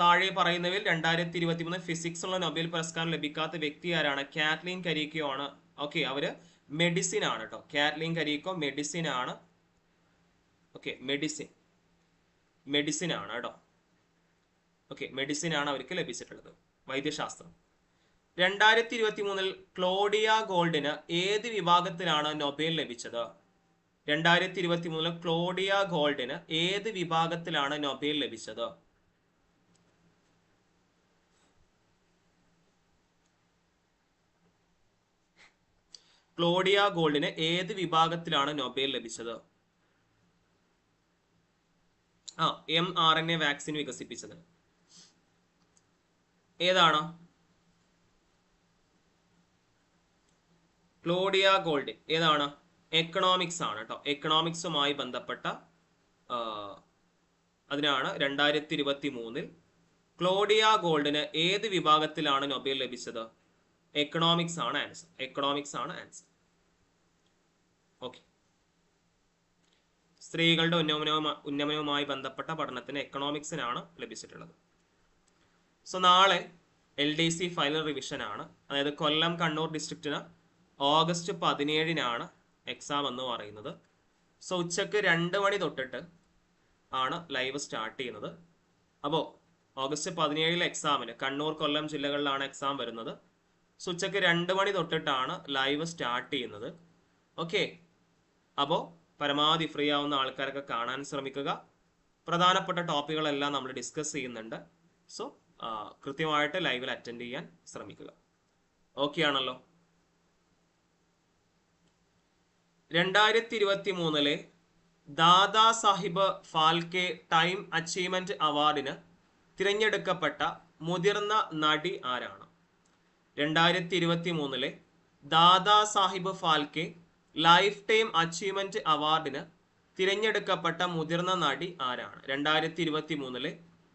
താഴെ പറയുന്നവയിൽ രണ്ടായിരത്തി ഇരുപത്തി മൂന്ന് ഫിസിക്സ് ഉള്ള നൊബേൽ പുരസ്കാരം ലഭിക്കാത്ത വ്യക്തി ആരാണ്? കാത്ലീൻ കരീക്കോ ആണ് ഓക്കെ അവർ മെഡിസിൻ ആണ് കേട്ടോ. കാറ്റ്ലിൻ കരീക്കോ മെഡിസിൻ ആണ്. ഓക്കെ മെഡിസിൻ മെഡിസിൻ ആണ് കേട്ടോ. ഓക്കെ മെഡിസിൻ ആണ് അവർക്ക് ലഭിച്ചിട്ടുള്ളത്. വൈദ്യശാസ്ത്രം. രണ്ടായിരത്തി ഇരുപത്തി മൂന്നിൽ ക്ലോഡിയ ഗോൾഡിന് ഏത് വിഭാഗത്തിലാണ് നൊബേൽ ലഭിച്ചത്? രണ്ടായിരത്തി ഇരുപത്തി മൂന്നിൽ ക്ലോഡിയ ഗോൾഡിന് ഏത് വിഭാഗത്തിലാണ് നൊബേൽ ലഭിച്ചത്? ക്ലോഡിയ ഗോൾഡിന് ഏത് വിഭാഗത്തിലാണ് നൊബേൽ ലഭിച്ചത്? ആ M R N A vaccine വികസിപ്പിച്ചത്. ഏതാണ്? ക്ലോഡിയ ഗോൾഡ് ഏതാണ്? എക്കണോമിക്സ് ആണ് കേട്ടോ എക്കണോമിക്സുമായി ബന്ധപ്പെട്ട അതിനാണ് രണ്ടായിരത്തി ഇരുപത്തി മൂന്നിൽ ക്ലോഡിയ ഗോൾഡിന് ഏത് വിഭാഗത്തിലാണ് നൊബേൽ ലഭിച്ചത്? എക്കണോമിക്സ് ആണ് ആൻസർ എക്കണോമിക്സ് ആണ് ആൻസർ ഓക്കെ സ്ത്രീകളുടെ ഉന്നമനവുമായി ഉന്നമനവുമായി ബന്ധപ്പെട്ട പഠനത്തിന് എക്കണോമിക്സിനാണ് ലഭിച്ചിട്ടുള്ളത്. സോ നാളെ L D C final revision ആണ്. അതായത് കൊല്ലം കണ്ണൂർ ഡിസ്ട്രിക്റ്റിന് ഓഗസ്റ്റ് പതിനേഴിനാണ് എക്സാം എന്ന് പറയുന്നത്. സോ ഉച്ചയ്ക്ക് രണ്ട് മണി തൊട്ടിട്ട് ആണ് ലൈവ് സ്റ്റാർട്ട് ചെയ്യുന്നത്. അപ്പോൾ ഓഗസ്റ്റ് പതിനേഴിലെ എക്സാമിന് കണ്ണൂർ കൊല്ലം ജില്ലകളിലാണ് എക്സാം വരുന്നത്. സോ ഉച്ചയ്ക്ക് രണ്ട് മണി തൊട്ടിട്ടാണ് ലൈവ് സ്റ്റാർട്ട് ചെയ്യുന്നത്. ഓക്കെ അപ്പോൾ പരമാവധി ഫ്രീ ആവുന്ന ആൾക്കാരൊക്കെ കാണാൻ ശ്രമിക്കുക. പ്രധാനപ്പെട്ട ടോപ്പിക്കുകളെല്ലാം നമ്മൾ ഡിസ്കസ് ചെയ്യുന്നുണ്ട്. സോ കൃത്യമായിട്ട് ലൈവിൽ അറ്റൻഡ് ചെയ്യാൻ ശ്രമിക്കുക. ഓക്കെ ആണല്ലോ? രണ്ടായിരത്തി ഇരുപത്തി മൂന്നിലെ ദാദാ സാഹിബ് ഫാൽക്കെ ടൈം അച്ചീവ്മെന്റ് അവാർഡിന് തിരഞ്ഞെടുക്കപ്പെട്ട മുതിർന്ന നടി ആരാണ്? രണ്ടായിരത്തി ഇരുപത്തി മൂന്നിലെ Dada Saheb Phalke life time achievement അവാർഡിന് തിരഞ്ഞെടുക്കപ്പെട്ട മുതിർന്ന നടി ആരാണ്? രണ്ടായിരത്തി ഇരുപത്തി മൂന്നിലെ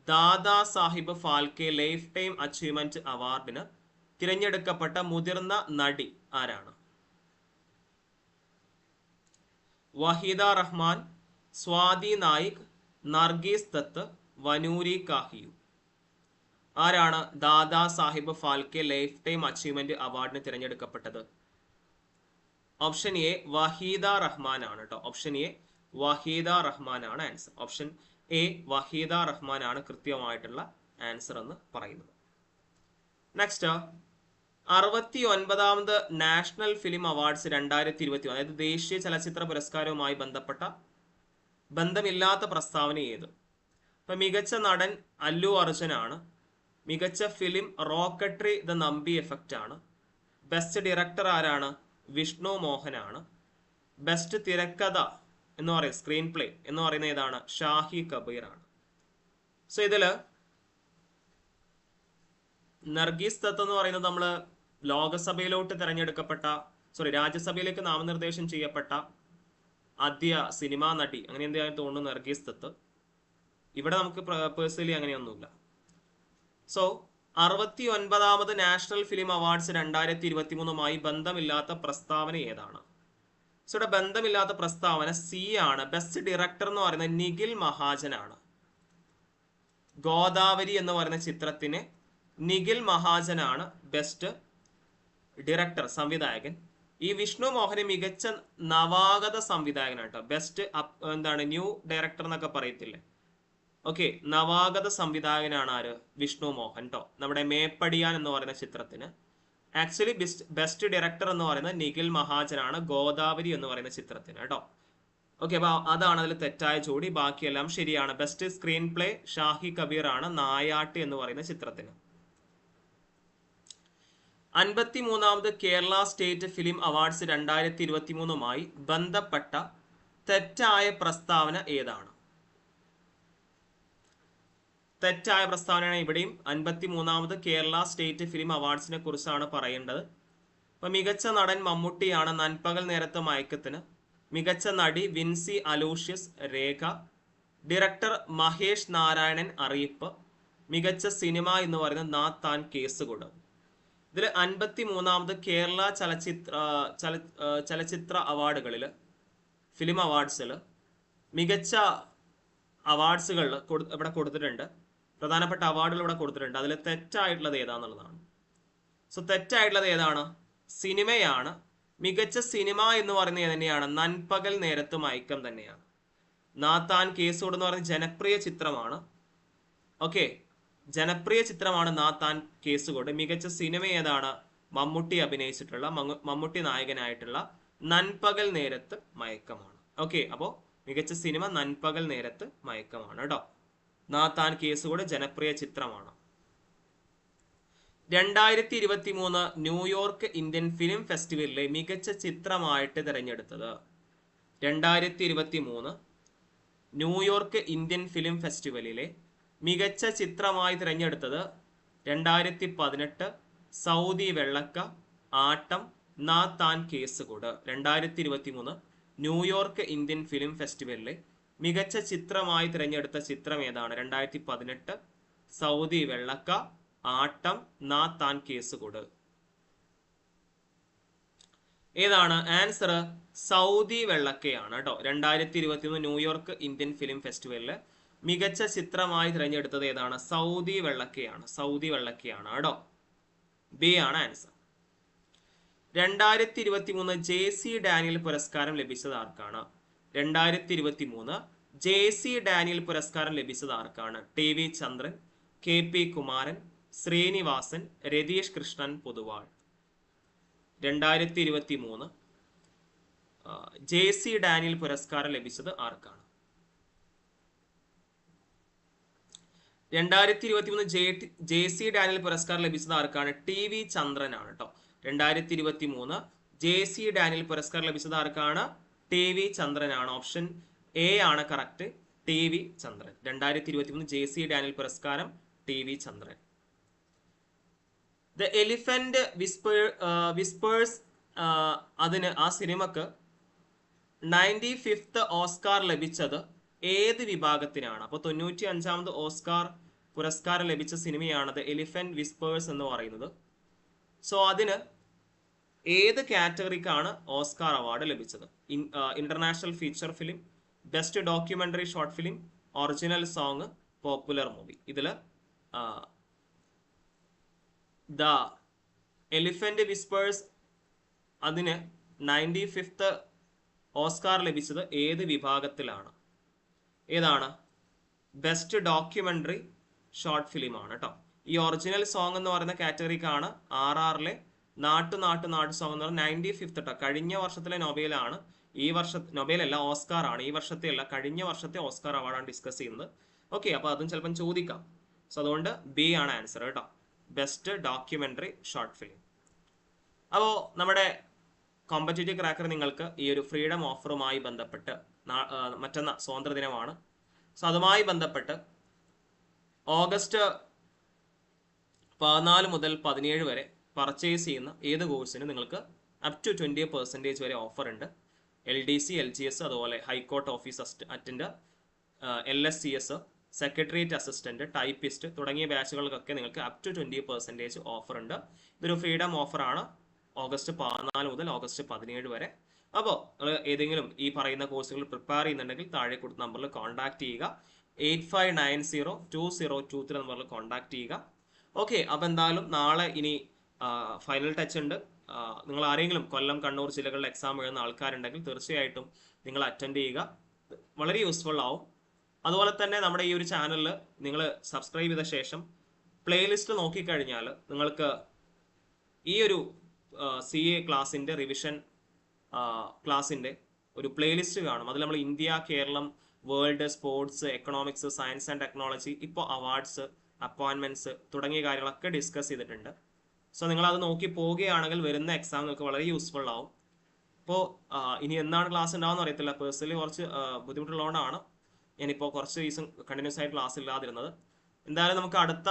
Dada Saheb Phalke life time achievement അവാർഡിന് തിരഞ്ഞെടുക്കപ്പെട്ട മുതിർന്ന നടി ആരാണ്? Waheeda Rahman Swathi Naik Nargis Dutt Wanuri Kahiu. ആരാണ് Dada Saheb Phalke life time achievement അവാർഡിന് തിരഞ്ഞെടുക്കപ്പെട്ടത്? ഓപ്ഷൻ എ വഹീദ റഹ്മാൻ ആണ് കേട്ടോ ഓപ്ഷൻ എ വഹീദ റഹ്മാൻ ആണ് answer. Option A Waheeda Rehman ആണ് കൃത്യമായിട്ടുള്ള ആൻസർ എന്ന് പറയുന്നത്. നെക്സ്റ്റ് അറുപത്തി ഒൻപതാമത് നാഷണൽ ഫിലിം അവാർഡ്സ് രണ്ടായിരത്തി ഇരുപത്തി അതായത് ദേശീയ ചലച്ചിത്ര പുരസ്കാരവുമായി ബന്ധപ്പെട്ട ബന്ധമില്ലാത്ത പ്രസ്താവന ഏത്? ഇപ്പൊ മികച്ച നടൻ അല്ലു അർജുനാണ്. മികച്ച film rocketry the Nambi effect ആണ്. ബെസ്റ്റ് ഡയറക്ടർ ആരാണ്? വിഷ്ണു മോഹനാണ്. ബെസ്റ്റ് തിരക്കഥ എന്ന് പറയുന്നത് സ്ക്രീൻ പ്ലേ എന്ന് പറയുന്ന ഏതാണ്? ഷാഹി കബീർ ആണ്. സോ ഇതിൽ നർഗീസ് ദത്ത് എന്ന് പറയുന്നത് നമ്മൾ ലോകസഭയിലോട്ട് തെരഞ്ഞെടുക്കപ്പെട്ട സോറി രാജ്യസഭയിലേക്ക് നാമനിർദ്ദേശം ചെയ്യപ്പെട്ട ആദ്യ സിനിമാ നടി അങ്ങനെ എന്തായാലും തോന്നുന്നു നർഗീസ് ദത്ത്. ഇവിടെ നമുക്ക് പേഴ്സണലി അങ്ങനെയൊന്നുമില്ല സോ അറുപത്തി ഒൻപതാമത് നാഷണൽ ഫിലിം അവാർഡ്സ് രണ്ടായിരത്തി ഇരുപത്തി മൂന്നുമായി ബന്ധമില്ലാത്ത പ്രസ്താവന ഏതാണ്? സോ ഇവിടെ ബന്ധമില്ലാത്ത പ്രസ്താവന സി ആണ്. ബെസ്റ്റ് ഡയറക്ടർ എന്ന് പറയുന്നത് നിഖിൽ മഹാജനാണ്. ഗോദാവരി എന്ന് പറയുന്ന ചിത്രത്തിന് നിഖിൽ മഹാജനാണ് ബെസ്റ്റ് ഡയറക്ടർ സംവിധായകൻ. ഈ വിഷ്ണു മോഹന് മികച്ച നവാഗത സംവിധായകനാട്ടോ. ബെസ്റ്റ് എന്താണ് ന്യൂ ഡയറക്ടർ എന്നൊക്കെ പറയത്തില്ലേ. ഓക്കെ നവാഗത സംവിധായകനാണ് ആര്? വിഷ്ണു മോഹൻ കേട്ടോ നമ്മുടെ മേപ്പടിയാൻ എന്ന് പറയുന്ന ചിത്രത്തിന്. ആക്ച്വലി ബെസ്റ്റ് ബെസ്റ്റ് ഡയറക്ടർ എന്ന് പറയുന്നത് നിഖിൽ മഹാജനാണ്. ഗോദാവരി എന്ന് പറയുന്ന ചിത്രത്തിന് കേട്ടോ ഓക്കെ അപ്പൊ അതാണ് അതിൽ തെറ്റായ ജോഡി. ബാക്കിയെല്ലാം ശരിയാണ്. Best screenplay Shahi Kabir ആണ് നായാട്ട് എന്ന് പറയുന്ന ചിത്രത്തിന്. അൻപത്തി മൂന്നാമത് കേരള സ്റ്റേറ്റ് ഫിലിം അവാർഡ്സ് രണ്ടായിരത്തി ഇരുപത്തി മൂന്നുമായി ബന്ധപ്പെട്ട തെറ്റായ പ്രസ്താവന ഏതാണ്? തെറ്റായ പ്രസ്താവനയാണ് ഇവിടെയും അൻപത്തി മൂന്നാമത് കേരള സ്റ്റേറ്റ് ഫിലിം അവാർഡ്സിനെ കുറിച്ചാണ് പറയേണ്ടത്. ഇപ്പൊ മികച്ച നടൻ മമ്മൂട്ടിയാണ് നൻപകൽ നേരത്തെ മയക്കത്തിന്. മികച്ച നടി വിൻസി അലൂഷ്യസ് രേഖ. ഡയറക്ടർ മഹേഷ് നാരായണൻ അറിയിപ്പ്. മികച്ച സിനിമ എന്ന് പറയുന്നത് നാ താൻ കേസുകൂട് ഇതിൽ അൻപത്തി മൂന്നാമത് കേരള ചലച്ചിത്ര ചല ചലച്ചിത്ര അവാർഡുകളിൽ ഫിലിം അവാർഡ്സിൽ മികച്ച അവാർഡ്സുകളിൽ ഇവിടെ കൊടുത്തിട്ടുണ്ട്. പ്രധാനപ്പെട്ട അവാർഡുകൾ ഇവിടെ കൊടുത്തിട്ടുണ്ട്. അതിൽ തെറ്റായിട്ടുള്ളത് ഏതാന്നുള്ളതാണ്. സോ തെറ്റായിട്ടുള്ളത് ഏതാണ്? സിനിമയാണ്. മികച്ച സിനിമ എന്ന് പറയുന്നത് തന്നെയാണ്. നൻപകൽ നേരത്ത് മയക്കം തന്നെയാണ്. നാത്താൻ കേസോട് എന്ന് പറയുന്ന ജനപ്രിയ ചിത്രമാണ്. ഓക്കെ ജനപ്രിയ ചിത്രമാണ് നാത്താൻ കേസുകൊണ്ട് മികച്ച സിനിമ ഏതാണ് മമ്മൂട്ടി അഭിനയിച്ചിട്ടുള്ള മമ്മൂട്ടി നായകനായിട്ടുള്ള നൻപകൽ നേരത്ത് മയക്കമാണ്. ഓക്കെ അപ്പോൾ മികച്ച സിനിമ നൻപകൽ നേരത്ത് മയക്കമാണ് കേട്ടോ. നാത്താൻ കേസുകൂടെ ജനപ്രിയ ചിത്രമാണ്. രണ്ടായിരത്തി ഇരുപത്തി മൂന്ന് ന്യൂയോർക്ക് ഇന്ത്യൻ ഫിലിം ഫെസ്റ്റിവലിലെ മികച്ച ചിത്രമായിട്ട് തിരഞ്ഞെടുത്തത് രണ്ടായിരത്തി ഇരുപത്തി മൂന്ന് ന്യൂയോർക്ക് ഇന്ത്യൻ ഫിലിം ഫെസ്റ്റിവലിലെ മികച്ച ചിത്രമായി തിരഞ്ഞെടുത്തത് രണ്ടായിരത്തി പതിനെട്ട് സൗദി വെള്ളക്ക ആട്ടം നാ താൻ കേസുകൂട്. രണ്ടായിരത്തി ഇരുപത്തി മൂന്ന് ന്യൂയോർക്ക് ഇന്ത്യൻ ഫിലിം ഫെസ്റ്റിവലിലെ മികച്ച ചിത്രമായി തിരഞ്ഞെടുത്ത ചിത്രം ഏതാണ്? രണ്ടായിരത്തി പതിനെട്ട് സൗദി വെള്ളക്ക ആട്ടം നാ താൻ കേസുകൂട്. ഏതാണ്? ആൻസർ സൗദി വെള്ളക്കയാണ് കേട്ടോ. രണ്ടായിരത്തി ഇരുപത്തി മൂന്ന് ന്യൂയോർക്ക് ഇന്ത്യൻ ഫിലിം ഫെസ്റ്റിവലിൽ മികച്ച ചിത്രമായി തിരഞ്ഞെടുത്തത് ഏതാണ്? സൗദി വെള്ളക്കയാണ്. സൗദി വെള്ളക്കയാണ് കേട്ടോ. ബി ആണ് ആൻസർ രണ്ടായിരത്തി ഇരുപത്തി മൂന്ന് ജെ സി ഡാനിയൽ പുരസ്കാരം ലഭിച്ചത് ആർക്കാണ്? രണ്ടായിരത്തി ഇരുപത്തി മൂന്ന് ജെ സി ഡാനിയൽ പുരസ്കാരം ലഭിച്ചത് ആർക്കാണ്? T V Chandran K P Kumaran Sreenivasan Ratheesh Krishnan Poduval. രണ്ടായിരത്തി ഇരുപത്തി മൂന്ന് ജെ സി ഡാനിയൽ പുരസ്കാരം ലഭിച്ചത് ആർക്കാണ്? രണ്ടായിരത്തി ഇരുപത്തി മൂന്ന് ജെ ജെ സി ഡാനിയൽ പുരസ്കാരം ലഭിച്ചത് ആർക്കാണ്? ടി വി ചന്ദ്രനാണ് കേട്ടോ രണ്ടായിരത്തി ഇരുപത്തി മൂന്ന് ജെ സി ഡാനിയൽ പുരസ്കാരം ലഭിച്ചത് ആർക്കാണ്? ടി വി ചന്ദ്രനാണ്. ഓപ്ഷൻ എ ആണ് കറക്റ്റ്. T V Chandran. രണ്ടായിരത്തി ഇരുപത്തി മൂന്ന് ജെ സി ഡാനിയൽ പുരസ്കാരം T V Chandran. The elephant whisper whispers അതിന് ആ സിനിമക്ക് നയന്റി ഫിഫ്ത്ത് ഓസ്കാർ ലഭിച്ചത് ഏത് വിഭാഗത്തിനാണ്? അപ്പോൾ തൊണ്ണൂറ്റി അഞ്ചാമത് ഓസ്കാർ പുരസ്കാരം ലഭിച്ച സിനിമയാണത് എലിഫന്റ് വിസ്പേഴ്സ് എന്ന് പറയുന്നത്. സോ അതിന് ഏത് കാറ്റഗറിക്കാണ് ഓസ്കാർ അവാർഡ് ലഭിച്ചത്? International feature film best documentary short film original song popular movie ഇതിൽ ദ എലിഫന്റ് വിസ്പേഴ്സ് അതിന് നയന്റി ഫിഫ്ത്ത് ഓസ്കാർ ലഭിച്ചത് ഏത് വിഭാഗത്തിലാണ്? ഏതാണ്? ബെസ്റ്റ് ഡോക്യുമെന്ററി ഷോർട്ട് ഫിലിമാണ് കേട്ടോ ഈ ഒറിജിനൽ സോങ് എന്ന് പറയുന്ന കാറ്റഗറിക്കാണ് ആർ ആറിലെ നാട്ടു നാട്ടു നാട്ടു സോങ് എന്ന് പറഞ്ഞാൽ നയന്റി ഫിഫ്ത്ത് കേട്ടോ കഴിഞ്ഞ വർഷത്തിലെ നൊബേലാണ് ഈ വർഷ നൊബേലല്ല ഓസ്കാർ ആണ്. ഈ വർഷത്തെ അല്ല കഴിഞ്ഞ വർഷത്തെ ഓസ്കാർ അവാർഡാണ് ഡിസ്കസ് ചെയ്യുന്നത്. ഓക്കെ അപ്പോൾ അതും ചിലപ്പം ചോദിക്കാം. സോ അതുകൊണ്ട് ബി ആണ് ആൻസർ കേട്ടോ ബെസ്റ്റ് ഡോക്യുമെന്ററി ഷോർട്ട് ഫിലിം അപ്പോൾ നമ്മുടെ കോമ്പറ്റേറ്റീവ് ക്രാക്കർ നിങ്ങൾക്ക് ഈ ഒരു ഫ്രീഡം ഓഫറുമായി ബന്ധപ്പെട്ട് മറ്റന്നാ സ്വാതന്ത്ര്യ ദിനമാണ് സോ അതുമായി ബന്ധപ്പെട്ട് ഓഗസ്റ്റ് പതിനാല് മുതൽ പതിനേഴ് വരെ പർച്ചേസ് ചെയ്യുന്ന ഏത് കോഴ്സിനും നിങ്ങൾക്ക് അപ് ടു ട്വന്റി പെർസെന്റേജ് വരെ ഓഫർ ഉണ്ട്. L D C L G S അതുപോലെ high court office attend L S C S secretariat assistant typist തുടങ്ങിയ ബാച്ചുകൾക്കൊക്കെ നിങ്ങൾക്ക് up to twenty percentage offer ഉണ്ട്. ഇതൊരു ഫ്രീഡം ഓഫറാണ് ഓഗസ്റ്റ് പതിനാല് മുതൽ ഓഗസ്റ്റ് പതിനേഴ് വരെ അപ്പോൾ നിങ്ങൾ ഏതെങ്കിലും ഈ പറയുന്ന കോഴ്സുകൾ പ്രിപ്പയർ ചെയ്യുന്നുണ്ടെങ്കിൽ താഴെ കൊടുത്ത നമ്പറിൽ കോൺടാക്ട് ചെയ്യുക. Eight five nine zero two zero two three നമ്പറിൽ കോൺടാക്ട് ചെയ്യുക. ഓക്കെ അപ്പോൾ എന്തായാലും നാളെ ഇനി ഫൈനൽ ടച്ച് ഉണ്ട്. നിങ്ങൾ ആരെങ്കിലും കൊല്ലം കണ്ണൂർ ജില്ലകളിൽ എക്സാം എഴുതുന്ന ആൾക്കാരുണ്ടെങ്കിൽ തീർച്ചയായിട്ടും നിങ്ങൾ അറ്റൻഡ് ചെയ്യുക. വളരെ യൂസ്ഫുൾ ആവും. അതുപോലെ തന്നെ നമ്മുടെ ഈ ഒരു ചാനലിൽ നിങ്ങൾ സബ്സ്ക്രൈബ് ചെയ്ത ശേഷം പ്ലേലിസ്റ്റ് നോക്കിക്കഴിഞ്ഞാൽ നിങ്ങൾക്ക് ഈ ഒരു സി എ ക്ലാസിന്റെ റിവിഷൻ ക്ലാസിന്റെ ഒരു പ്ലേലിസ്റ്റ് കാണും. അതിൽ നമ്മൾ India Keralam world sports economics science and technology ഇപ്പോൾ അവാർഡ്സ് അപ്പോയിൻമെന്റ്സ് തുടങ്ങിയ കാര്യങ്ങളൊക്കെ ഡിസ്കസ് ചെയ്തിട്ടുണ്ട്. സോ നിങ്ങൾ അത് നോക്കി പോവുകയാണെങ്കിൽ വരുന്ന എക്സാം നിങ്ങൾക്ക് വളരെ യൂസ്ഫുൾ ആവും. ഇപ്പോൾ ഇനി എന്നാണ് ക്ലാസ് ഉണ്ടാവുമെന്ന് അറിയത്തില്ല. പേഴ്സണലി കുറച്ച് ബുദ്ധിമുട്ടുള്ളതുകൊണ്ടാണ് ഞാനിപ്പോൾ കുറച്ച് ദിവസം കണ്ടിന്യൂസ് ആയിട്ട് ക്ലാസ് ഇല്ലാതിരുന്നത്. എന്തായാലും നമുക്ക് അടുത്ത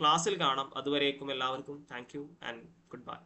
ക്ലാസ്സിൽ കാണാം. അതുവരേക്കും എല്ലാവർക്കും thank you and good bye